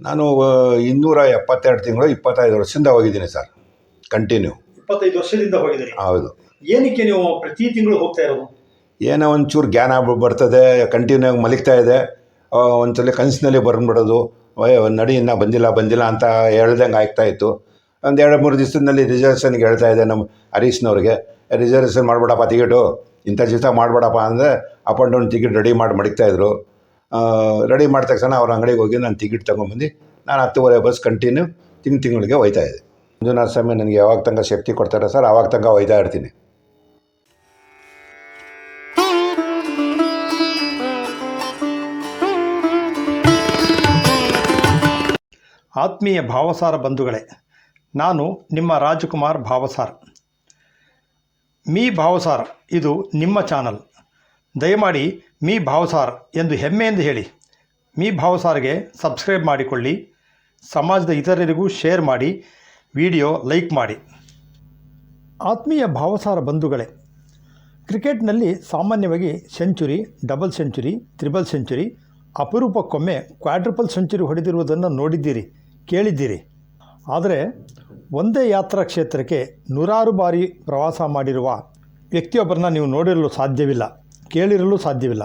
ನಾನು ಇನ್ನೂರ ಎಪ್ಪತ್ತೆರಡು ತಿಂಗಳು ಇಪ್ಪತ್ತೈದು ವರ್ಷದಿಂದ ಹೋಗಿದ್ದೀನಿ ಸರ್. ಕಂಟಿನ್ಯೂ ಇಪ್ಪತ್ತೈದು ವರ್ಷದಿಂದ ಹೋಗಿದ್ದೀನಿ ಹೌದು. ಏನಕ್ಕೆ ನೀವು ಪ್ರತಿ ತಿಂಗಳು ಹೋಗ್ತಾ ಇರೋದು? ಏನೋ ಒಂಚೂರು ಜ್ಞಾನ ಬರ್ತದೆ ಕಂಟಿನ್ಯೂ ಆಗಿ ಮಲಗ್ತಾ ಇದೆ. ಒಂದ್ಸಲ ಕನಸಿನಲ್ಲಿ ಬರ್ಬಿಡೋದು. ನಡಿ ಇನ್ನೂ ಬಂದಿಲ್ಲ ಬಂದಿಲ್ಲ ಅಂತ ಹೇಳ್ದಂಗೆ ಆಗ್ತಾ ಇತ್ತು. ಒಂದು ಎರಡು ಮೂರು ದಿವಸದಲ್ಲಿ ರಿಸರ್ವೇಷನ್ಗೆ ಹೇಳ್ತಾ ಇದೆ ನಮ್ಮ ಹರೀಶ್ನವ್ರಿಗೆ ರಿಸರ್ವೇಷನ್ ಮಾಡ್ಬೇಡಪ್ಪ ಟಿಕೆಟು ಇಂಥ ಜೀವಿತ ಮಾಡಬೇಡಪ್ಪ ಅಂದರೆ up and down ticket ready ಮಾಡಿ ಮಡಗ್ತಾಯಿದ್ರು ರೆಡಿ ಮಾಡಿದ ತಕ್ಷಣ ಅವ್ರ ಅಂಗಡಿಗೆ ಹೋಗಿ ನಾನು ಟಿಕೆಟ್ ತೊಗೊಂಬಂದು ನಾನು ಹತ್ತುವರೆ ಬಸ್ ಕಂಟಿನ್ಯೂ ತಿಂಗ್ ತಿಂಗಳಿಗೆ ಹೋಯ್ತಾ ಇದ್ದೆ. ಮಂಜುನಾಥ ಸ್ವಾಮಿ ನನಗೆ ಯಾವಾಗ ತನಕ ಶಕ್ತಿ ಕೊಡ್ತಾರೆ ಸರ್ ಆವಾಗ ತನಕ ಹೋಯ್ತಾ ಇರ್ತೀನಿ. ಆತ್ಮೀಯ ಭಾವಸಾರ ಬಂಧುಗಳೇ, ನಾನು ನಿಮ್ಮ ರಾಜಕುಮಾರ್ ಭಾವಸಾರ್. ಮೀ ಭಾವಸಾರ್, ಇದು ನಿಮ್ಮ ಚಾನಲ್ ದಯಮಾಡಿ ಮೀ ಭಾವಸಾರ್ ಎಂದು ಹೆಮ್ಮೆಯಿಂದ ಹೇಳಿ. ಮೀ ಭಾವಸಾರ್ಗೆ ಸಬ್ಸ್ಕ್ರೈಬ್ ಮಾಡಿಕೊಳ್ಳಿ. ಸಮಾಜದ ಇತರರಿಗೂ ಶೇರ್ ಮಾಡಿ. ವಿಡಿಯೋ ಲೈಕ್ ಮಾಡಿ. ಆತ್ಮೀಯ ಭಾವಸಾರ ಬಂಧುಗಳೇ, ಕ್ರಿಕೆಟ್ನಲ್ಲಿ ಸಾಮಾನ್ಯವಾಗಿ century, double century, triple century, ಅಪರೂಪಕ್ಕೊಮ್ಮೆ quadruple century ಹೊಡೆದಿರುವುದನ್ನು ನೋಡಿದ್ದೀರಿ, ಕೇಳಿದ್ದೀರಿ. ಆದರೆ ಒಂದೇ ಯಾತ್ರಾ ಕ್ಷೇತ್ರಕ್ಕೆ ನೂರಾರು ಬಾರಿ ಪ್ರವಾಸ ಮಾಡಿರುವ ವ್ಯಕ್ತಿಯೊಬ್ಬರನ್ನ ನೀವು ನೋಡಿರಲು ಸಾಧ್ಯವಿಲ್ಲ. ಕೇಳಿರಲು ಸಾಧ್ಯವಿಲ್ಲ.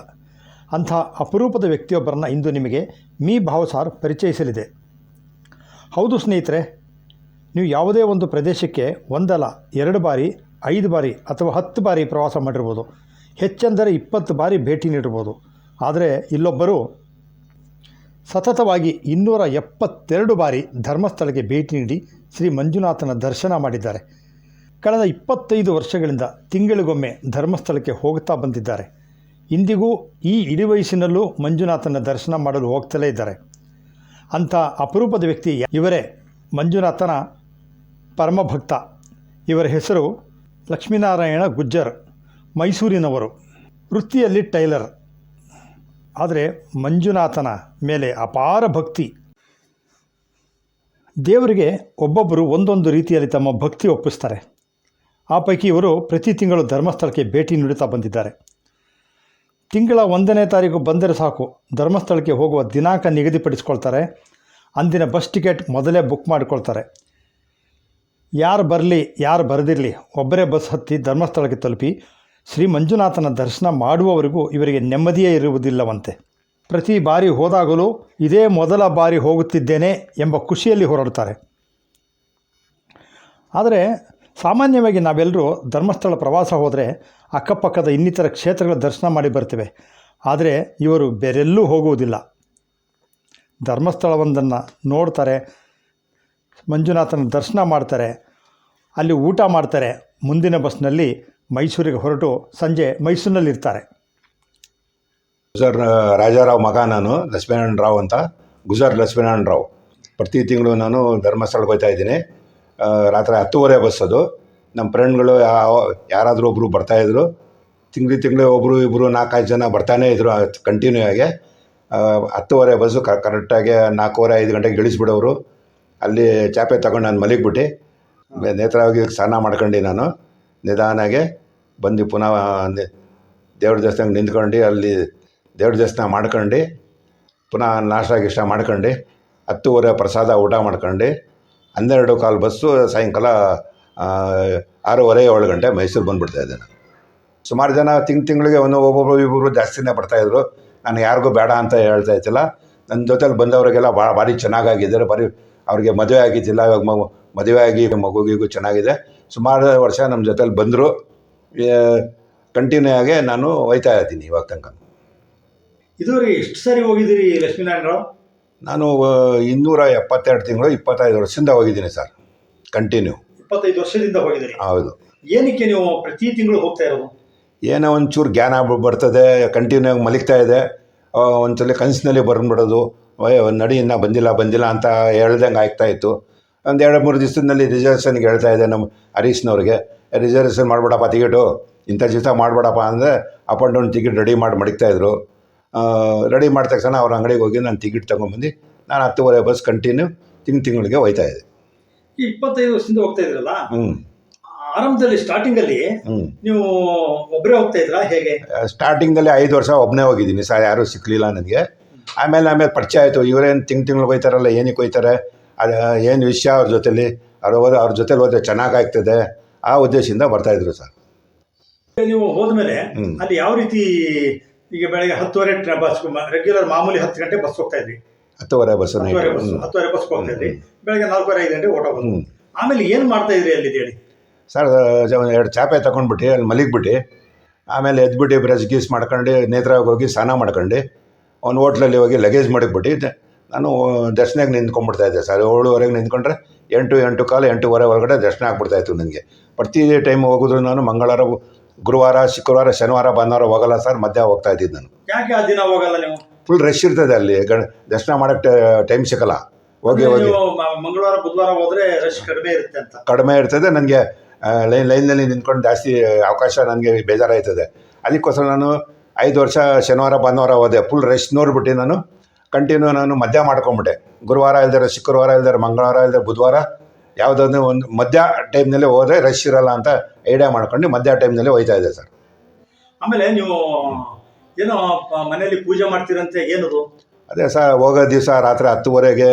ಅಂಥ ಅಪರೂಪದ ವ್ಯಕ್ತಿಯೊಬ್ಬರನ್ನು ಇಂದು ನಿಮಗೆ ಮೀ ಭಾವಸಾರ್ ಪರಿಚಯಿಸಲಿದೆ. ಹೌದು ಸ್ನೇಹಿತರೆ, ನೀವು ಯಾವುದೇ ಒಂದು ಪ್ರದೇಶಕ್ಕೆ ಒಂದಲ್ಲ, ಎರಡು ಬಾರಿ, ಐದು ಬಾರಿ ಅಥವಾ ಹತ್ತು ಬಾರಿ ಪ್ರವಾಸ ಮಾಡಿರ್ಬೋದು. ಹೆಚ್ಚೆಂದರೆ ಇಪ್ಪತ್ತು ಬಾರಿ ಭೇಟಿ ನೀಡಿರ್ಬೋದು. ಆದರೆ ಇಲ್ಲೊಬ್ಬರು ಸತತವಾಗಿ ಇನ್ನೂರ ಎಪ್ಪತ್ತೆರಡು ಬಾರಿ ಧರ್ಮಸ್ಥಳಕ್ಕೆ ಭೇಟಿ ನೀಡಿ ಶ್ರೀ ಮಂಜುನಾಥನ ದರ್ಶನ ಮಾಡಿದ್ದಾರೆ. ಕಳೆದ ಇಪ್ಪತ್ತೈದು ವರ್ಷಗಳಿಂದ ತಿಂಗಳಿಗೊಮ್ಮೆ ಧರ್ಮಸ್ಥಳಕ್ಕೆ ಹೋಗುತ್ತಾ ಬಂದಿದ್ದಾರೆ. ಇಂದಿಗೂ ಈ ಇಡೀ ವಯಸ್ಸಿನಲ್ಲೂ ಮಂಜುನಾಥನ ದರ್ಶನ ಮಾಡಲು ಹೋಗ್ತಲೇ ಇದ್ದಾರೆ. ಅಂಥ ಅಪರೂಪದ ವ್ಯಕ್ತಿ ಇವರೇ ಮಂಜುನಾಥನ ಪರಮಭಕ್ತ. ಇವರ ಹೆಸರು ಲಕ್ಷ್ಮೀನಾರಾಯಣ ಗುಜ್ಜರ್, ಮೈಸೂರಿನವರು. ವೃತ್ತಿಯಲ್ಲಿ ಟೈಲರ್. ಆದರೆ ಮಂಜುನಾಥನ ಮೇಲೆ ಅಪಾರ ಭಕ್ತಿ. ದೇವರಿಗೆ ಒಬ್ಬೊಬ್ಬರು ಒಂದೊಂದು ರೀತಿಯಲ್ಲಿ ತಮ್ಮ ಭಕ್ತಿ ಒಪ್ಪಿಸ್ತಾರೆ. ಆ ಪೈಕಿ ಇವರು ಪ್ರತಿ ತಿಂಗಳು ಧರ್ಮಸ್ಥಳಕ್ಕೆ ಭೇಟಿ ನೀಡುತ್ತಾ ಬಂದಿದ್ದಾರೆ. ತಿಂಗಳ ಒಂದನೇ ತಾರೀಕು ಬಂದರೆ ಸಾಕು, ಧರ್ಮಸ್ಥಳಕ್ಕೆ ಹೋಗುವ ದಿನಾಂಕ ನಿಗದಿಪಡಿಸ್ಕೊಳ್ತಾರೆ. ಅಂದಿನ ಬಸ್ ಟಿಕೆಟ್ ಮೊದಲೇ ಬುಕ್ ಮಾಡಿಕೊಳ್ತಾರೆ. ಯಾರು ಬರಲಿ, ಯಾರು ಬರೆದಿರಲಿ, ಒಬ್ಬರೇ ಬಸ್ ಹತ್ತಿ ಧರ್ಮಸ್ಥಳಕ್ಕೆ ತಲುಪಿ ಶ್ರೀ ಮಂಜುನಾಥನ ದರ್ಶನ ಮಾಡುವವರೆಗೂ ಇವರಿಗೆ ನೆಮ್ಮದಿಯೇ ಇರುವುದಿಲ್ಲವಂತೆ. ಪ್ರತಿ ಬಾರಿ ಹೋದಾಗಲೂ ಇದೇ ಮೊದಲ ಬಾರಿ ಹೋಗುತ್ತಿದ್ದೇನೆ ಎಂಬ ಖುಷಿಯಲ್ಲಿ ಹೊರಡ್ತಾರೆ ಆದರೆ ಸಾಮಾನ್ಯವಾಗಿ ನಾವೆಲ್ಲರೂ ಧರ್ಮಸ್ಥಳ ಪ್ರವಾಸ ಹೋದರೆ ಅಕ್ಕಪಕ್ಕದ ಇನ್ನಿತರ ಕ್ಷೇತ್ರಗಳ ದರ್ಶನ ಮಾಡಿ ಬರ್ತೇವೆ. ಆದರೆ ಇವರು ಬೇರೆಲ್ಲೂ ಹೋಗುವುದಿಲ್ಲ. ಧರ್ಮಸ್ಥಳವೊಂದನ್ನು ನೋಡ್ತಾರೆ, ಮಂಜುನಾಥನ ದರ್ಶನ ಮಾಡ್ತಾರೆ, ಅಲ್ಲಿ ಊಟ ಮಾಡ್ತಾರೆ. ಮುಂದಿನ ಬಸ್ನಲ್ಲಿ ಮೈಸೂರಿಗೆ ಹೊರಟು ಸಂಜೆ ಮೈಸೂರಿನಲ್ಲಿರ್ತಾರೆ. ಗುಜರ್ ರಾಜಾರಾವ್ ಮಗ ನಾನು, ಲಕ್ಷ್ಮೀನಾರಾಯಣ ರಾವ್ ಅಂತ. ಗುಜರ್ ಲಕ್ಷ್ಮೀನಾರಾಯಣ ರಾವ್. ಪ್ರತಿ ತಿಂಗಳು ನಾನು ಧರ್ಮಸ್ಥಳಕ್ಕೆ ಹೋಗ್ತಾ ಇದ್ದೀನಿ. ರಾತ್ರಿ ಹತ್ತುವರೆ ಬಸ್ ಅದು ನಮ್ಮ ಫ್ರೆಂಡ್ಗಳು ಯಾರಾದರೂ ಒಬ್ಬರು ಬರ್ತಾಯಿದ್ರು ತಿಂಗಳು ತಿಂಗಳು ಒಬ್ಬರು ಇಬ್ಬರು ನಾಲ್ಕೈದು ಜನ ಬರ್ತಾನೇ ಇದ್ದರು ಕಂಟಿನ್ಯೂ ಆಗಿ. ಹತ್ತುವರೆ ಬಸ್ಸು ಕ ಕರೆಕ್ಟಾಗಿ ನಾಲ್ಕೂವರೆ ಐದು ಗಂಟೆಗೆ ಇಳಿಸ್ಬಿಡೋರು. ಅಲ್ಲಿ ಚಾಪೆ ತಗೊಂಡು ನಾನು ಮಲಗಿಬಿಟ್ಟು. ನೇತ್ರವಾಗಿ ಸ್ನಾನ ಮಾಡ್ಕೊಂಡು ನಾನು. ನಿಧಾನಾಗೆ ಬಂದು ಪುನಃ ದೇವ್ರ ದೇವಸ್ಥಾನಕ್ಕೆ ನಿಂತ್ಕೊಂಡು ಅಲ್ಲಿ ದೇವ್ರ ದರ್ಶನ ಮಾಡ್ಕೊಂಡು. ಪುನಃ ನಾಷ್ಟ ಗಿಷ್ಟ ಮಾಡ್ಕೊಂಡು. ಹತ್ತುವರೆ ಪ್ರಸಾದ ಊಟ ಮಾಡ್ಕೊಂಡು. ಹನ್ನೆರಡು ಕಾಲು ಬಸ್ಸು ಸಾಯಂಕಾಲ ಆರೂವರೆ, ಏಳು ಗಂಟೆ ಮೈಸೂರು ಬಂದುಬಿಡ್ತಾ ಇದ್ದೆ ನಾನು ಸುಮಾರು ಜನ ತಿಂಗ್ ತಿಂಗಳಿಗೆ ಒಂದು ಒಬ್ಬೊಬ್ಬರು ಇಬ್ಬರು ಜಾಸ್ತಿನೇ ಬರ್ತಾಯಿದ್ರು ನಾನು ಯಾರಿಗೂ ಬೇಡ ಅಂತ ಹೇಳ್ತಾ ಇದ್ದಿಲ್ಲ. ನನ್ನ ಜೊತೆಲಿ ಬಂದವರಿಗೆಲ್ಲ ಭಾಳ ಭಾರಿ ಚೆನ್ನಾಗಾಗಿದ್ದಾರೆ. ಬರೀ ಅವ್ರಿಗೆ ಮದುವೆ ಆಗಿದ್ದಿಲ್ಲ, ಇವಾಗ ಮಗು, ಮದುವೆ ಆಗಿ ಮಗುಗಿಗೂ ಚೆನ್ನಾಗಿದೆ. ಸುಮಾರು ವರ್ಷ ನಮ್ಮ ಜೊತೆಲಿ ಬಂದರು. ಕಂಟಿನ್ಯೂ ಆಗಿ ನಾನು ಹೋಯ್ತಾ ಇದ್ದೀನಿ ಇವಾಗ ತನಕ. ಇದುವರೆಗೆ ಎಷ್ಟು ಸಾರಿ ಹೋಗಿದ್ದೀರಿ ಲಕ್ಷ್ಮೀನಾರಾಯಣ ರಾವ್ ನಾನು ಇನ್ನೂರ ಎಪ್ಪತ್ತೆರಡು ತಿಂಗಳು ಇಪ್ಪತ್ತೈದು ವರ್ಷದಿಂದ ಹೋಗಿದ್ದೀನಿ ಸರ್. ಕಂಟಿನ್ಯೂ ಇಪ್ಪತ್ತೈದು ವರ್ಷದಿಂದ ಹೋಗಿದ್ದೀನಿ ಹೌದು. ಏನಕ್ಕೆ ನೀವು ಪ್ರತಿ ತಿಂಗಳು ಹೋಗ್ತಾ ಇರೋದು? ಏನೋ ಒಂಚೂರು ಜ್ಞಾನ ಬರ್ತದೆ ಕಂಟಿನ್ಯೂ ಆಗಿ ಮಲಗ್ತಾ ಇದೆ. ಒಂದ್ಸಲ ಕನಸಿನಲ್ಲಿ ಬಂದ್ಬಿಡೋದು ಓಯ್ ನಡಿ ಇನ್ನೂ ಬಂದಿಲ್ಲ ಬಂದಿಲ್ಲ ಅಂತ ಹೇಳ್ದಂಗೆ ಆಗ್ತಾ ಇತ್ತು. ಒಂದು ಎರಡು ಮೂರು ದಿವಸದಲ್ಲಿ ರಿಸರ್ವೇಷನ್ಗೆ ಹೇಳ್ತಾ ಇದೆ ನಮ್ಮ ಹರೀಶ್ನವ್ರಿಗೆ. ರಿಸರ್ವೇಷನ್ ಮಾಡ್ಬೇಡಪ್ಪ ಟಿಕೆಟು ಇಂಥ ದಿವಸ ಮಾಡಬೇಡಪ್ಪ ಅಂದರೆ up and down ticket ready ಮಾಡಿ ಮಡಗ್ತಾಯಿದ್ರು ರೆಡಿ ಮಾಡಿದ ತಕ್ಷಣ ಅವ್ರ ಅಂಗಡಿಗೆ ಹೋಗಿ ನಾನು ಟಿಕೆಟ್ ತಗೊಂಡ್ಬಂದು ನಾನು ಹತ್ತುವರೆ ಬಸ್ ಕಂಟಿನ್ಯೂ ತಿಂಗ್ ತಿಂಗಳಿಗೆ ಹೋಯ್ತಾ ಇದೆ ಈ ಇಪ್ಪತ್ತೈದು ವರ್ಷದಿಂದ ಹೋಗ್ತಾ ಇದ್ರಲ್ಲ? ಹ್ಞೂ ಆರಂಭದಲ್ಲಿ ಸ್ಟಾರ್ಟಿಂಗ್ ಅಲ್ಲಿ ಹ್ಞೂ ನೀವು ಒಬ್ಬರೇ ಹೋಗ್ತಾ ಇದ್ರಾ? ಹೇಗೆ? ಸ್ಟಾರ್ಟಿಂಗಲ್ಲಿ ಐದು ವರ್ಷ ಒಬ್ಬನೇ ಹೋಗಿದ್ದೀನಿ. ಸರ್ ಯಾರೂ ಸಿಕ್ಕಲಿಲ್ಲ ನನಗೆ. ಆಮೇಲೆ ಆಮೇಲೆ ಪರಿಚಯ ಆಯಿತು. ಇವರೇನು ತಿಂಗ್ ತಿಂಗಳು ಹೋಯ್ತಾರಲ್ಲ ಏನಕ್ಕೆ ಹೋಯ್ತಾರೆ? ಅದು ಏನು ವಿಷಯ ಅವ್ರ ಜೊತೆಲಿ? ಅವ್ರು ಹೋದ ಅವ್ರ ಜೊತೆಲಿ ಹೋದ್ರೆ ಚೆನ್ನಾಗಾಗ್ತದೆ ಆ ಉದ್ದೇಶದಿಂದ ಬರ್ತಾಯಿದ್ರು ಸರ್. ನೀವು ಹೋದ್ಮೇಲೆ ಹ್ಮ್. ಅಲ್ಲಿ ಯಾವ ರೀತಿ ಈಗ ಬೆಳಗ್ಗೆ ಹತ್ತುವರೆ ಬಸ್ ರೆಗ್ಯುಲರ್ ಮಾಮೂಲಿ ಹತ್ತು ಗಂಟೆ ಬಸ್ ಹೋಗ್ತಾ ಇದ್ವಿ. ಹತ್ತುವರೆ ನೈಟ್. ಹತ್ತುವರೆ ಬಸ್ ಹತ್ತುವರೆ ಬಸ್ ಹೋಗ್ತಾ ಇದ್ವಿ. ಬೆಳಗ್ಗೆ ನಾಲ್ಕೂವರೆ ಐದು ಗಂಟೆ ಓಟ ಬಂದು ಆಮೇಲೆ ಏನು ಮಾಡ್ತಾ ಇದ್ರಿ ಅಲ್ಲಿ ಹೇಳಿ ಸರ್ ಎರಡು ಚಾಪೆ ತಗೊಂಡ್ಬಿಟ್ಟು ಅಲ್ಲಿ ಮಲಗಿಬಿಟ್ಟು. ಆಮೇಲೆ ಎದ್ಬಿಟ್ಟು ಬ್ರಷ್ ಗೀಸ್ ಮಾಡ್ಕೊಂಡು ನೇತ್ರಾಗ ಹೋಗಿ ಸ್ನಾನ ಮಾಡ್ಕೊಂಡು ಅವ್ನು ಹೋಟ್ಲಲ್ಲಿ ಹೋಗಿ ಲಗೇಜ್ ಮಡಗ್ಬಿಟ್ಟು ನಾನು ದರ್ಶನಕ್ಕೆ ನಿಂತ್ಕೊಂಡ್ಬಿಡ್ತಾ ಇದ್ದೆ ಸರ್. ಏಳುವರೆಗೆ ನಿಂತ್ಕೊಂಡ್ರೆ ಎಂಟು ಎಂಟು ಕಾಲು ಎಂಟೂವರೆ ಒಳಗಡೆ ದರ್ಶನ ಆಗ್ಬಿಡ್ತಾ ಇತ್ತು ನನಗೆ ಪ್ರತಿ ಟೈಮ್ ಹೋಗಿದ್ರು ನಾನು ಮಂಗಳವಾರ ಗುರುವಾರ ಶುಕ್ರವಾರ ಶನಿವಾರ ಭಾನುವಾರ ಹೋಗಲ್ಲ ಸರ್ ಮಧ್ಯ ಹೋಗ್ತಾ ಇದ್ದಿದ್ದು ನಾನು. ಯಾಕೆ ಆ ದಿನ ಹೋಗಲ್ಲ ನೀವು? ಫುಲ್ ರಶ್ ಇರ್ತದೆ ಅಲ್ಲಿ ಗಣ ದರ್ಶನ ಮಾಡೋಕ್ಕೆ ಟೈಮ್ ಸಿಕ್ಕಲ್ಲ ಹೋಗಿ ಹೋಗಿ. ನೀವು ಮ- ಮಂಗಳವಾರ ಬುಧವಾರ ಹೋದ್ರೆ ರಶ್ ಕಡಿಮೆ ಇರುತ್ತೆ ಅಂತ. ಕಡಿಮೆ ಇರ್ತದೆ ನನಗೆ ಲೈನ್ ಲೈನ್ನಲ್ಲಿ ನಿಂತ್ಕೊಂಡು ಜಾಸ್ತಿ ಅವಕಾಶ ನನಗೆ ಬೇಜಾರಾಯ್ತದೆ. ಅದಕ್ಕೋಸ್ಕರ ನಾನು ಐದು ವರ್ಷ ಶನಿವಾರ ಭಾನುವಾರ ಹೋದೆ ಫುಲ್ ರಶ್ ನೋಡ್ಬಿಟ್ಟು ನಾನು ಕಂಟಿನ್ಯೂ ನಾನು ಮಧ್ಯ ಮಾಡ್ಕೊಂಬಿಟ್ಟೆ. ಗುರುವಾರ ಇಲ್ದಾರೆ ಶುಕ್ರವಾರ ಇಲ್ದಾರೆ ಮಂಗಳವಾರ ಇಲ್ದಾರೆ ಬುಧವಾರ ಯಾವುದಾದ್ರು ಒಂದು ಮಧ್ಯ ಟೈಮ್ನಲ್ಲಿ ಹೋದ್ರೆ ರಶ್ ಇರಲ್ಲ ಅಂತ ಐಡಿಯಾ ಮಾಡ್ಕೊಂಡು ಮಧ್ಯ ಟೈಮ್ನಲ್ಲಿ ಹೋಯ್ತಾ ಇದೆ ಸರ್ ಆಮೇಲೆ ನೀವು ಏನೋ ಮನೆಯಲ್ಲಿ ಪೂಜೆ ಮಾಡ್ತೀರಂತೆ ಏನದು? ಅದೇ ಸರ್ ಹೋಗೋ ದಿವಸ ರಾತ್ರಿ ಹತ್ತುವರೆಗೆ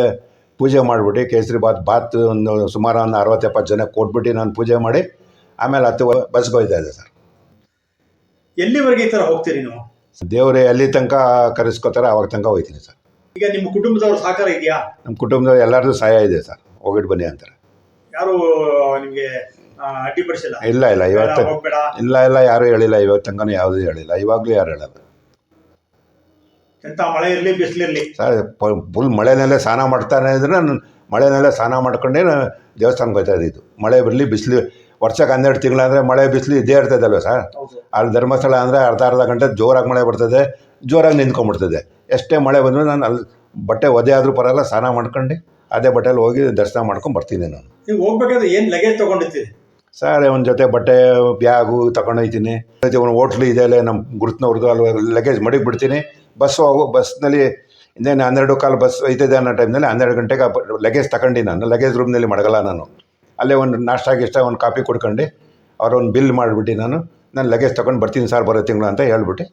ಪೂಜೆ ಮಾಡಿಬಿಟ್ಟು ಕೇಸರಿ ಬಾತ್ ಬಾತ್ ಒಂದು ಸುಮಾರು ಒಂದು ಅರವತ್ತು ಎಪ್ಪತ್ತು ಜನ ಕೊಟ್ಬಿಟ್ಟು ನಾನು ಪೂಜೆ ಮಾಡಿ ಆಮೇಲೆ ಹತ್ತು ಬಸ್ಗೆ ಹೋಯ್ತಾ ಇದೆ ಸರ್ ಎಲ್ಲಿವರೆಗೆ ಈ ಥರ ಹೋಗ್ತೀರಿ ನೀವು? ದೇವರೇ ಎಲ್ಲಿ ತನಕ ಕರೆಸ್ಕೋತಾರೆ ಅವಾಗ ತನಕ ಹೋಯ್ತೀನಿ ಸರ್ ಈಗ ನಿಮ್ಮ ಕುಟುಂಬದವ್ರ ಸಹಕಾರ ಇದೆಯಾ? ನಮ್ಮ ಕುಟುಂಬದವ್ರು ಎಲ್ಲರದ್ದು ಸಹಾಯ ಇದೆ ಸರ್ ಹೋಗಿಟ್ಟು ಬನ್ನಿ ಅಂತಾರೆ. ಯಾರು ನಿಮಗೆ ಅಡ್ಡಿಪಡಿಸಿಲ್ಲ. ಇಲ್ಲ ಇಲ್ಲ ಇವತ್ತು ಹೋಗ್ಬೇಡ. ಇಲ್ಲ ಇಲ್ಲ ಯಾರು ಹೇಳಿಲ್ಲ ಇವತ್ತು ತಂಗನೂ ಯಾವುದೂ ಹೇಳಿಲ್ಲ. ಇವಾಗಲೂ ಯಾರು ಹೇಳಲ್ಲ. ಎಂಥ ಮಳೆ ಇರ್ಲಿ ಬಿಸಿಲಿರ್ಲಿ. ಸರ್ ಫುಲ್ ಮಳೆನಲ್ಲೇ ಸ್ನಾನ ಮಾಡ್ತಾನೆ ಇದ್ರೆ ನಾನು ಮಳೆನಲ್ಲೇ ಸ್ನಾನ ಮಾಡ್ಕೊಂಡೇ ನಾನು ದೇವಸ್ಥಾನಕ್ಕೆ ಹೋಗ್ತಾ ಇದ್ದಿದ್ದು. ಮಳೆ ಬರಲಿ ಬಿಸಿಲು ವರ್ಷಕ್ಕೆ ಹನ್ನೆರಡು ತಿಂಗಳಾದರೆ ಮಳೆ ಬಿಸಿಲು ಇದ್ದೇ ಇರ್ತದಲ್ವ ಸರ್? ಅಲ್ಲಿ ಧರ್ಮಸ್ಥಳ ಅಂದರೆ ಅರ್ಧ ಅರ್ಧ ಗಂಟೆ ಜೋರಾಗಿ ಮಳೆ ಬರ್ತದೆ ಜೋರಾಗಿ ನಿಂತ್ಕೊಂಡ್ಬಿಡ್ತದೆ. ಎಷ್ಟೇ ಮಳೆ ಬಂದರೂ ನಾನು ಅಲ್ಲಿ ಬಟ್ಟೆ ಒದೆ ಆದರೂ ಪರಲ್ಲ ಸ್ನಾನ ಮಾಡ್ಕೊಂಡು ಅದೇ ಬಟ್ಟೆಯಲ್ಲಿ ಹೋಗಿ ದರ್ಶನ ಮಾಡ್ಕೊಂಡು ಬರ್ತೀನಿ ನಾನು. ನೀವು ಹೋಗ್ಬೇಕಾದ್ರೆ ಏನು ಲಗೇಜ್ ತೊಗೊಂಡಿರ್ತೀರಿ ಸರ್ ಒಂದು ಜೊತೆ ಬಟ್ಟೆ ಬ್ಯಾಗು ತಗೊಂಡೋಗ್ತೀನಿ ಜೊತೆ ಒಂದು ಹೋಟ್ಲು ಇದೆ ಅಲ್ಲೇ ನಮ್ಮ ಗುರುತಿನವ್ರದ್ದು ಅಲ್ಲಿ ಲಗೇಜ್ ಮಡಿಗೆ ಬಿಡ್ತೀನಿ. ಬಸ್ ಹೋಗೋ ಬಸ್ನಲ್ಲಿ ಇನ್ನೇನು ಹನ್ನೆರಡು ಕಾಲು ಬಸ್ ಐತಿದೆ ಅನ್ನೋ ಟೈಮ್ನಲ್ಲಿ ಹನ್ನೆರಡು ಗಂಟೆಗೆ ಲಗೇಜ್ ತಗೊಂಡು ನಾನು. ಲಗೇಜ್ ರೂಮ್ನಲ್ಲಿ ಮಡಗಲ್ಲ ನಾನು. ಅಲ್ಲೇ ಒಂದು ನಾಷ್ಟ ಗಿಷ್ಟ ಒಂದು ಕಾಫಿ ಕುಡ್ಕೊಂಡು ಅವ್ರೊಂದು ಬಿಲ್ ಮಾಡಿಬಿಟ್ಟು ನಾನು ನಾನು ಲಗೇಜ್ ತಗೊಂಡು ಬರ್ತೀನಿ ಸರ್ ಬರೋ ತಿಂಗಳು ಅಂತ ಹೇಳ್ಬಿಟ್ಟು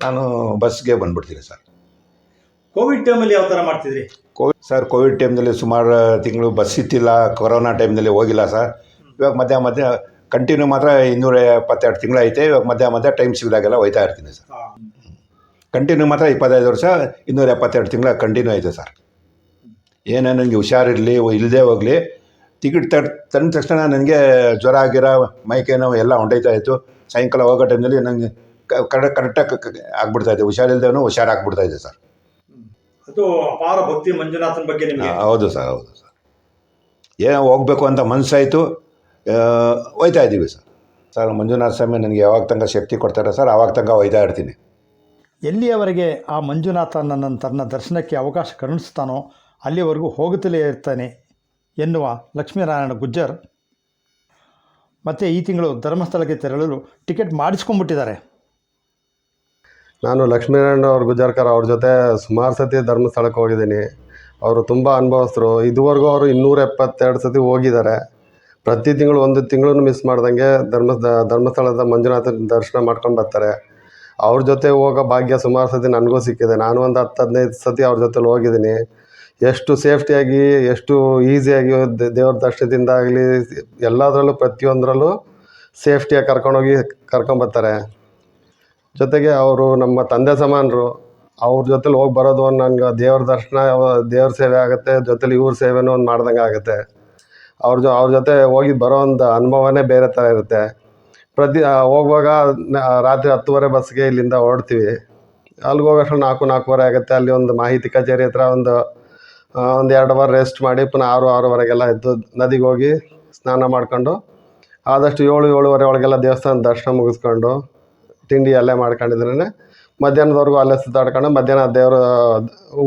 ನಾನು ಬಸ್ಗೆ ಬಂದುಬಿಡ್ತೀನಿ ಸರ್ ಕೋವಿಡ್ ಟೈಮಲ್ಲಿ ಯಾವ ಥರ ಮಾಡ್ತಿದ್ರಿ? ಕೋವಿಡ್ ಸರ್ ಕೋವಿಡ್ ಟೈಮ್ನಲ್ಲಿ ಸುಮಾರು ತಿಂಗಳು ಬಸ್ ಇತ್ತಿಲ್ಲ ಕೊರೋನಾ ಟೈಮ್ನಲ್ಲಿ ಹೋಗಿಲ್ಲ ಸರ್. ಇವಾಗ ಮಧ್ಯ ಮಧ್ಯ ಕಂಟಿನ್ಯೂ ಮಾತ್ರ ಇನ್ನೂರ ಎಪ್ಪತ್ತೆರಡು ತಿಂಗಳು ಐತೆ. ಇವಾಗ ಮಧ್ಯ ಮಧ್ಯ ಟೈಮ್ ಸಿಗಿದಾಗೆಲ್ಲ ಹೋಯ್ತಾ ಇರ್ತೀನಿ ಸರ್. ಕಂಟಿನ್ಯೂ ಮಾತ್ರ ಇಪ್ಪತ್ತೈದು ವರ್ಷ ಇನ್ನೂರ ಎಪ್ಪತ್ತೆರಡು ತಿಂಗಳ ಕಂಟಿನ್ಯೂ ಐತೆ ಸರ್. ಏನೇ ನನಗೆ ಹುಷಾರಿರಲಿ ಇಲ್ಲದೆ ಹೋಗಲಿ ಟಿಕೆಟ್ ತಡ್ ತಂದ ತಕ್ಷಣ ನನಗೆ ಜ್ವರ ಆಗಿರ ಮೈಕೆ ನೋವು ಎಲ್ಲ ಹೊಂಟೈತಾ ಇತ್ತು. ಸಾಯಂಕಾಲ ಹೋಗೋ ಟೈಮ್ನಲ್ಲಿ ನನಗೆ ಕರೆಕ್ಟ್ ಕರೆಕ್ಟಾಗಿ ಆಗ್ಬಿಡ್ತಾ ಇದೆ. ಹುಷಾರಿಲ್ದೇನೂ ಹುಷಾರಾಗ್ಬಿಡ್ತಾ ಇದೆ ಸರ್. ಅದು ಅಪಾರ ಭಕ್ತಿ ಮಂಜುನಾಥನ ಬಗ್ಗೆ ನಿಮ್ಗೆ? ಹೌದು ಸರ್ ಹೌದು ಸರ್. ಏನೋ ಹೋಗಬೇಕು ಅಂತ ಮನಸ್ಸಾಯಿತು ಹೋಯ್ತಾ ಇದ್ದೀವಿ ಸರ್. ಸರ್ ಮಂಜುನಾಥ ಸ್ವಾಮಿ ನನಗೆ ಯಾವಾಗ ತನಕ ಶಕ್ತಿ ಕೊಡ್ತಾರೆ ಸರ್ ಆವಾಗ ತನಕ ಹೋಯ್ತಾ ಇರ್ತೀನಿ. ಎಲ್ಲಿಯವರೆಗೆ ಆ ಮಂಜುನಾಥ ನನ್ನನ್ನು ತನ್ನ ದರ್ಶನಕ್ಕೆ ಅವಕಾಶ ಕರುಣಿಸ್ತಾನೋ ಅಲ್ಲಿವರೆಗೂ ಹೋಗುತ್ತಲೇ ಇರ್ತಾನೆ ಎನ್ನುವ ಲಕ್ಷ್ಮೀನಾರಾಯಣ ಗುಜ್ಜರ್ ಮತ್ತು ಈ ತಿಂಗಳು ಧರ್ಮಸ್ಥಳಕ್ಕೆ ತೆರಳಲು ಟಿಕೆಟ್ ಮಾಡಿಸ್ಕೊಂಡ್ಬಿಟ್ಟಿದ್ದಾರೆ. ನಾನು ಲಕ್ಷ್ಮೀನಾರಾಯಣ ಅವ್ರ ಗುಜಾರ್ಕರ್ ಅವ್ರ ಜೊತೆ ಸುಮಾರು ಸತಿ ಧರ್ಮಸ್ಥಳಕ್ಕೆ ಹೋಗಿದ್ದೀನಿ. ಅವರು ತುಂಬ ಅನುಭವಸ್ಥರು. ಇದುವರೆಗೂ ಅವರು ಇನ್ನೂರ ಎಪ್ಪತ್ತೆರಡು ಸತಿ ಹೋಗಿದ್ದಾರೆ. ಪ್ರತಿ ತಿಂಗಳು ಒಂದು ತಿಂಗಳೂ ಮಿಸ್ ಮಾಡ್ದಂಗೆ ಧರ್ಮ, ಧರ್ಮಸ್ಥಳದ ಮಂಜುನಾಥನ ದರ್ಶನ ಮಾಡ್ಕೊಂಡು ಬರ್ತಾರೆ. ಅವ್ರ ಜೊತೆ ಹೋಗೋ ಭಾಗ್ಯ ಸುಮಾರು ಸತಿ ನನಗೂ ಸಿಕ್ಕಿದೆ. ನಾನು ಒಂದು ಹತ್ತು ಹದಿನೈದು ಸತಿ ಅವ್ರ ಜೊತೆಲಿ ಹೋಗಿದ್ದೀನಿ. ಎಷ್ಟು ಸೇಫ್ಟಿಯಾಗಿ, ಎಷ್ಟು ಈಸಿಯಾಗಿ ದೇವ್ರ ದರ್ಶನದಿಂದ ಆಗಲಿ ಎಲ್ಲದರಲ್ಲೂ ಪ್ರತಿಯೊಂದರಲ್ಲೂ ಸೇಫ್ಟಿಯಾಗಿ ಕರ್ಕೊಂಡೋಗಿ ಕರ್ಕೊಂಬರ್ತಾರೆ ಜೊತೆಗೆ ಅವರು ನಮ್ಮ ತಂದೆ ಸಮಾನರು, ಅವ್ರ ಜೊತೆಲಿ ಹೋಗಿ ಬರೋದು ಒಂದು ನನಗೆ ದೇವ್ರ ದರ್ಶನ ದೇವ್ರ ಸೇವೆ ಆಗುತ್ತೆ, ಜೊತೆಲಿ ಇವ್ರ ಸೇವೆನೂ ಒಂದು ಮಾಡ್ದಂಗೆ ಆಗುತ್ತೆ. ಅವ್ರ ಜೊ, ಅವ್ರ ಜೊತೆ ಹೋಗಿ ಬರೋ ಒಂದು ಅನುಭವನೇ ಬೇರೆ ಥರ ಇರುತ್ತೆ. ಪ್ರತಿ ಹೋಗುವಾಗ ರಾತ್ರಿ ಹತ್ತುವರೆ ಬಸ್ಗೆ ಇಲ್ಲಿಂದ ಹೊರಡ್ತೀವಿ. ಅಲ್ಲಿಗೆ ಹೋಗೋಷ್ಟು ನಾಲ್ಕು, ನಾಲ್ಕೂವರೆ ಆಗುತ್ತೆ, ಅಲ್ಲಿ ಒಂದು ಮಾಹಿತಿ ಕಚೇರಿ ಹತ್ರ ಒಂದು ಒಂದು ಎರಡು ಅವರ್ ರೆಸ್ಟ್ ಮಾಡಿ ಪುನಃ ಆರು, ಆರೂವರೆಗೆಲ್ಲ ಎದ್ದು ನದಿಗೆ ಹೋಗಿ ಸ್ನಾನ ಮಾಡ್ಕೊಂಡು ಆದಷ್ಟು ಏಳು, ಏಳುವರೆ ಒಳಗೆಲ್ಲ ದೇವಸ್ಥಾನ ದರ್ಶನ ಮುಗಿಸ್ಕೊಂಡು ತಿಂಡಿ ಅಲ್ಲೇ ಮಾಡ್ಕೊಂಡಿದ್ರೇ ಮಧ್ಯಾಹ್ನದವರೆಗೂ ಅಲ್ಲೇ ಸುತ್ತಾಡ್ಕೊಂಡು ಮಧ್ಯಾಹ್ನ ದೇವರ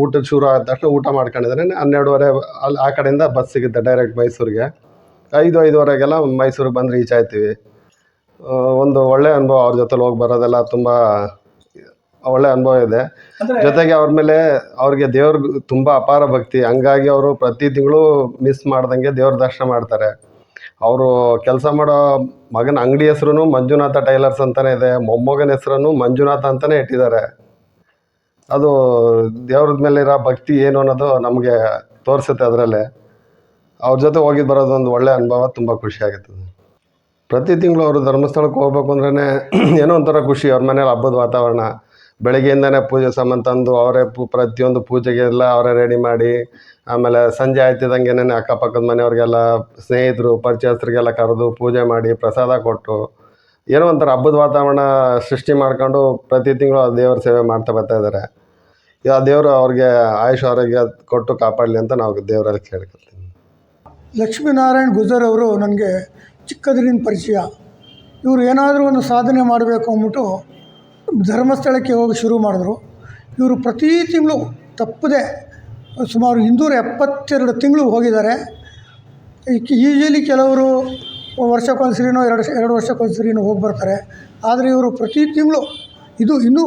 ಊಟ ಶುರು ಆದ ತಕ್ಷಣ ಊಟ ಮಾಡ್ಕೊಂಡಿದ್ರೇ ಹನ್ನೆರಡುವರೆ ಅಲ್ಲಿ ಆ ಕಡೆಯಿಂದ ಬಸ್ ಸಿಗುತ್ತೆ ಡೈರೆಕ್ಟ್ ಮೈಸೂರಿಗೆ. ಐದು ಐದುವರೆಗೆಲ್ಲ ಮೈಸೂರಿಗೆ ಬಂದು ರೀಚ್ ಆಯ್ತೀವಿ. ಒಂದು ಒಳ್ಳೆ ಅನುಭವ ಅವ್ರ ಜೊತೆಲಿ ಹೋಗಿ ಬರೋದೆಲ್ಲ ತುಂಬ ಒಳ್ಳೆ ಅನುಭವ ಇದೆ. ಜೊತೆಗೆ ಅವ್ರ ಮೇಲೆ ಅವ್ರಿಗೆ ದೇವ್ರ ತುಂಬ ಅಪಾರ ಭಕ್ತಿ. ಹಂಗಾಗಿ ಅವರು ಪ್ರತಿ ತಿಂಗಳು ಮಿಸ್ ಮಾಡ್ದಂಗೆ ದೇವ್ರ ದರ್ಶನ ಮಾಡ್ತಾರೆ. ಅವರು ಕೆಲಸ ಮಾಡೋ ಮಗನ ಅಂಗಡಿ ಹೆಸ್ರು ಮಂಜುನಾಥ ಟೈಲರ್ಸ್ ಅಂತಲೇ ಇದೆ, ಮೊಮ್ಮಗನ ಹೆಸ್ರನ್ನು ಮಂಜುನಾಥ ಅಂತಲೇ ಇಟ್ಟಿದ್ದಾರೆ. ಅದು ದೇವ್ರದ ಮೇಲೆ ಇರೋ ಭಕ್ತಿ ಏನು ಅನ್ನೋದು ನಮಗೆ ತೋರಿಸುತ್ತೆ ಅದರಲ್ಲೇ. ಅವ್ರ ಜೊತೆ ಹೋಗಿ ಬರೋದು ಒಂದು ಒಳ್ಳೆಯ ಅನುಭವ, ತುಂಬ ಖುಷಿಯಾಗುತ್ತೆ ಪ್ರತಿ ತಿಂಗಳು ಅವರು ಧರ್ಮಸ್ಥಳಕ್ಕೆ ಹೋಗ್ಬೇಕು ಅಂದ್ರೇ ಏನೋ ಒಂಥರ ಖುಷಿ, ಅವ್ರ ಮನೇಲಿ ಹಬ್ಬದ ವಾತಾವರಣ. ಬೆಳಗ್ಗೆಯಿಂದನೇ ಪೂಜೆ ಸಾಮಾನು ತಂದು ಅವರೇ ಪು ಪ್ರತಿಯೊಂದು ಪೂಜೆಗೆಲ್ಲ ಅವರೇ ರೆಡಿ ಮಾಡಿ, ಆಮೇಲೆ ಸಂಜೆ ಆಯ್ತಿದ್ದಂಗೆನೇ ಅಕ್ಕಪಕ್ಕದ ಮನೆಯವ್ರಿಗೆಲ್ಲ ಸ್ನೇಹಿತರು ಪರಿಚಯಸ್ತರಿಗೆಲ್ಲ ಕರೆದು ಪೂಜೆ ಮಾಡಿ ಪ್ರಸಾದ ಕೊಟ್ಟು ಏನೋ ಒಂಥರ ಹಬ್ಬದ ವಾತಾವರಣ ಸೃಷ್ಟಿ ಮಾಡ್ಕೊಂಡು ಪ್ರತಿ ತಿಂಗಳು ಆ ದೇವರ ಸೇವೆ ಮಾಡ್ತಾ ಬರ್ತಾ ಇದ್ದಾರೆ. ಆ ದೇವರು ಅವ್ರಿಗೆ ಆಯುಷ್ ಆರೋಗ್ಯ ಕೊಟ್ಟು ಕಾಪಾಡಲಿ ಅಂತ ನಾವು ದೇವರಲ್ಲಿ ಕೇಳ್ಕೊಳ್ತೀನಿ ಲಕ್ಷ್ಮೀನಾರಾಯಣ ಗುಜರ್ ಅವರು ನನಗೆ ಚಿಕ್ಕದ್ರಿಂದ ಪರಿಚಯ. ಇವರು ಏನಾದರೂ ಒಂದು ಸಾಧನೆ ಮಾಡಬೇಕು ಅಂದ್ಬಿಟ್ಟು ಧರ್ಮಸ್ಥಳಕ್ಕೆ ಹೋಗಿ ಶುರು ಮಾಡಿದ್ರು. ಇವರು ಪ್ರತಿ ತಿಂಗಳು ತಪ್ಪದೆ ಸುಮಾರು ಇನ್ನೂರ ಎಪ್ಪತ್ತೆರಡು ತಿಂಗಳು ಹೋಗಿದ್ದಾರೆ. ಈಜಲಿ ಕೆಲವರು ವರ್ಷಕ್ಕೊಂದು ಸರಿನೋ ಎರಡು ಎರಡು ವರ್ಷಕ್ಕೊಂದು ಸರಿನೋ ಹೋಗಿ ಬರ್ತಾರೆ. ಆದರೆ ಇವರು ಪ್ರತಿ ತಿಂಗಳು ಇದು ಇನ್ನೂ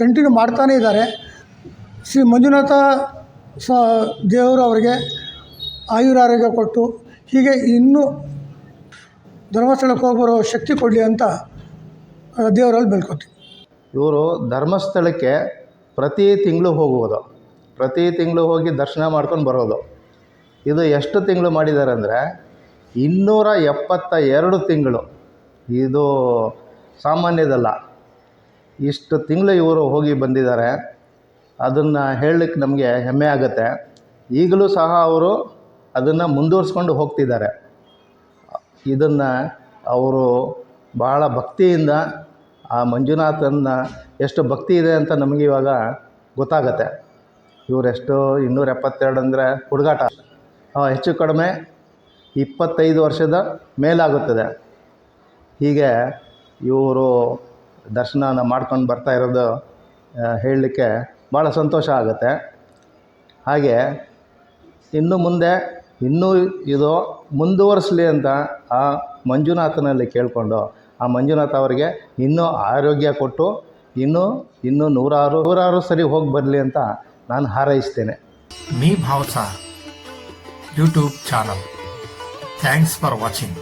ಕಂಟಿನ್ಯೂ ಮಾಡ್ತಾನೇ ಇದ್ದಾರೆ. ಶ್ರೀ ಮಂಜುನಾಥ ಸ, ದೇವರು ಅವರಿಗೆ ಆಯುರಾರೋಗ್ಯ ಕೊಟ್ಟು ಹೀಗೆ ಇನ್ನೂ ಧರ್ಮಸ್ಥಳಕ್ಕೆ ಹೋಗಿ ಬರೋ ಶಕ್ತಿ ಕೊಡಲಿ ಅಂತ ದೇವರಲ್ಲಿ ಬೆಳ್ಕೊತೀವಿ. ಇವರು ಧರ್ಮಸ್ಥಳಕ್ಕೆ ಪ್ರತಿ ತಿಂಗಳು ಹೋಗುವುದು. ಪ್ರತಿ ತಿಂಗಳು ಹೋಗಿ ದರ್ಶನ ಮಾಡ್ಕೊಂಡು ಬರೋದು. ಇದು ಎಷ್ಟು ತಿಂಗಳು ಮಾಡಿದ್ದಾರೆ ಅಂದರೆ ಇನ್ನೂರ ಎಪ್ಪತ್ತ ಎರಡು ತಿಂಗಳು. ಇದು ಸಾಮಾನ್ಯದಲ್ಲ. ಇಷ್ಟು ತಿಂಗಳು ಇವರು ಹೋಗಿ ಬಂದಿದ್ದಾರೆ. ಅದನ್ನು ಹೇಳಲಿಕ್ಕೆ ನಮಗೆ ಹೆಮ್ಮೆ ಆಗುತ್ತೆ. ಈಗಲೂ ಸಹ ಅವರು ಅದನ್ನು ಮುಂದುವರಿಸ್ಕೊಂಡು ಹೋಗ್ತಿದ್ದಾರೆ. ಇದನ್ನು ಅವರು ಭಾಳ ಭಕ್ತಿಯಿಂದ ಆ ಮಂಜುನಾಥನ ಎಷ್ಟು ಭಕ್ತಿ ಇದೆ ಅಂತ ನಮಗೆ ಇವಾಗ ಗೊತ್ತಾಗತ್ತೆ. ಇವರೆಷ್ಟು ಇನ್ನೂರ ಎಪ್ಪತ್ತೆರಡು ಅಂದರೆ ಹುಡುಗಾಟ. ಹೆಚ್ಚು ಕಡಿಮೆ ಇಪ್ಪತ್ತೈದು ವರ್ಷದ ಮೇಲಾಗುತ್ತದೆ. ಹೀಗೆ ಇವರು ದರ್ಶನನ ಮಾಡ್ಕೊಂಡು ಬರ್ತಾ ಇರೋದು ಹೇಳಲಿಕ್ಕೆ ಭಾಳ ಸಂತೋಷ ಆಗುತ್ತೆ. ಹಾಗೆ ಇನ್ನು ಮುಂದೆ, ಇನ್ನೂ ಇದು ಮುಂದುವರಿಸಲಿ ಅಂತ ಆ ಮಂಜುನಾಥನಲ್ಲಿ ಕೇಳಿಕೊಂಡು ಆ ಮಂಜುನಾಥ್ ಅವರಿಗೆ ಇನ್ನೂ ಆರೋಗ್ಯ ಕೊಟ್ಟು ಇನ್ನೂ ಇನ್ನೂ ನೂರಾರು ನೂರಾರು ಸರಿ ಹೋಗಿ ಬರಲಿ ಅಂತ ನಾನು ಹಾರೈಸ್ತೇನೆ. Me Bhavasa YouTube channel. Thanks for watching